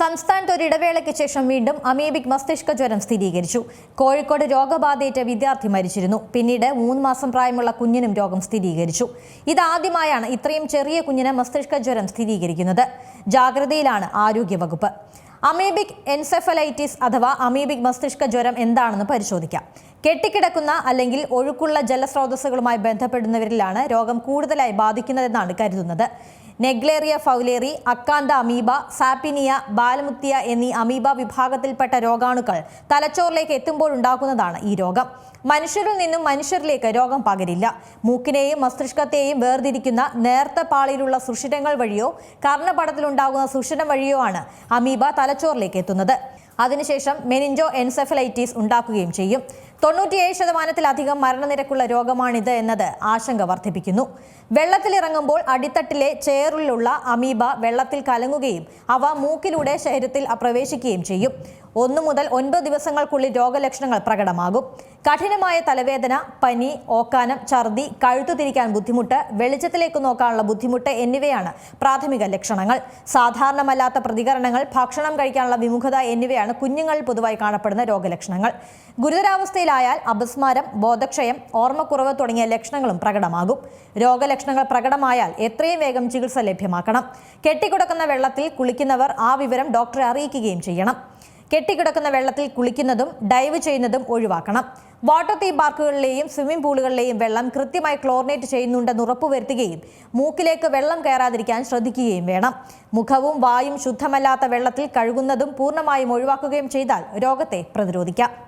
സംസ്ഥാനത്ത് ഒരു ഇടവേളയ്ക്ക് ശേഷം വീണ്ടും അമീബിക് മസ്തിഷ്ക ജ്വരം സ്ഥിരീകരിച്ചു. കോഴിക്കോട് രോഗബാധയേറ്റ വിദ്യാർത്ഥി മരിച്ചിരുന്നു. പിന്നീട് മൂന്ന് മാസം പ്രായമുള്ള കുഞ്ഞിനും രോഗം സ്ഥിരീകരിച്ചു. ഇതാദ്യമായാണ് ഇത്രയും ചെറിയ കുഞ്ഞിന് മസ്തിഷ്ക ജ്വരം സ്ഥിരീകരിക്കുന്നത്. ജാഗ്രതയിലാണ് ആരോഗ്യവകുപ്പ്. അമീബിക് എൻസെഫലൈറ്റിസ് അഥവാ അമീബിക് മസ്തിഷ്ക ജ്വരം എന്താണെന്ന് പരിശോധിക്കാം. കെട്ടിക്കിടക്കുന്ന അല്ലെങ്കിൽ ഒഴുക്കുള്ള ജലസ്രോതസ്സുകളുമായി ബന്ധപ്പെടുന്നവരിലാണ് രോഗം കൂടുതലായി ബാധിക്കുന്നതെന്നാണ് കരുതുന്നത്. Naegleria fowleri acanthamoeba Sappinia Balamuthia എന്നീ അമീബ വിഭാഗത്തിൽപ്പെട്ട രോഗാണുക്കൾ തലച്ചോറിലേക്ക് എത്തുമ്പോഴുണ്ടാകുന്നതാണ് ഈ രോഗം. മനുഷ്യരിൽ നിന്നും മനുഷ്യരിലേക്ക് രോഗം പകരില്ല. മൂക്കിനെയും മസ്തിഷ്കത്തെയും വേർതിരിക്കുന്ന നേർത്ത പാളിയിലുള്ള സുഷിരങ്ങൾ വഴിയോ കർണപടത്തിലുണ്ടാകുന്ന സുഷിരം വഴിയോ ആണ് അമീബ തലച്ചോറിലേക്ക് എത്തുന്നത്. അതിനുശേഷം മെനിഞ്ചോ എൻസെഫലൈറ്റിസ് ഉണ്ടാക്കുകയും ചെയ്യും. തൊണ്ണൂറ്റിയേഴ് ശതമാനത്തിലധികം മരണനിരക്കുള്ള രോഗമാണിത് എന്നത് ആശങ്ക വർദ്ധിപ്പിക്കുന്നു. വെള്ളത്തിലിറങ്ങുമ്പോൾ അടിത്തട്ടിലെ ചേറിലുള്ള അമീബ വെള്ളത്തിൽ കലങ്ങുകയും അവ മൂക്കിലൂടെ ശരീരത്തിൽ പ്രവേശിക്കുകയും ചെയ്യും. ഒന്നു മുതൽ ഒൻപത് ദിവസങ്ങൾക്കുള്ളിൽ രോഗലക്ഷണങ്ങൾ പ്രകടമാകും. കഠിനമായ തലവേദന പനി ഓക്കാനം ഛർദി കഴുത്തു തിരിക്കാൻ ബുദ്ധിമുട്ട് വെളിച്ചത്തിലേക്ക് നോക്കാനുള്ള ബുദ്ധിമുട്ട് എന്നിവയാണ് പ്രാഥമിക ലക്ഷണങ്ങൾ. സാധാരണമല്ലാത്ത പ്രതികരണങ്ങൾ ഭക്ഷണം കഴിക്കാനുള്ള വിമുഖത എന്നിവയാണ് കുഞ്ഞുങ്ങളിൽ പൊതുവായി കാണപ്പെടുന്ന രോഗലക്ഷണങ്ങൾ. ഗുരുതരാവസ്ഥയിലായാൽ അപസ്മാരം ബോധക്ഷയം ഓർമ്മക്കുറവ് തുടങ്ങിയ ലക്ഷണങ്ങളും പ്രകടമാകും. രോഗലക്ഷണങ്ങൾ പ്രകടമായാൽ എത്രയും വേഗം ചികിത്സ ലഭ്യമാക്കണം. കെട്ടിക്കിടക്കുന്ന വെള്ളത്തിൽ കുളിക്കുന്നവർ ആ വിവരം ഡോക്ടറെ അറിയിക്കുകയും ചെയ്യണം. കെട്ടിക്കിടക്കുന്ന വെള്ളത്തിൽ കുളിക്കുന്നതും ഡൈവ് ചെയ്യുന്നതും ഒഴിവാക്കണം. വാട്ടർ തീം പാർക്കുകളിലെയും സ്വിമ്മിംഗ് പൂളുകളിലെയും വെള്ളം കൃത്യമായി ക്ലോറിനേറ്റ് ചെയ്യുന്നുണ്ടെന്ന് ഉറപ്പുവരുത്തുകയും മൂക്കിലേക്ക് വെള്ളം കയറാതിരിക്കാൻ ശ്രദ്ധിക്കുകയും വേണം. മുഖവും വായും ശുദ്ധമല്ലാത്ത വെള്ളത്തിൽ കഴുകുന്നതും പൂർണമായും ഒഴിവാക്കുകയും ചെയ്താൽ രോഗത്തെ പ്രതിരോധിക്കാം.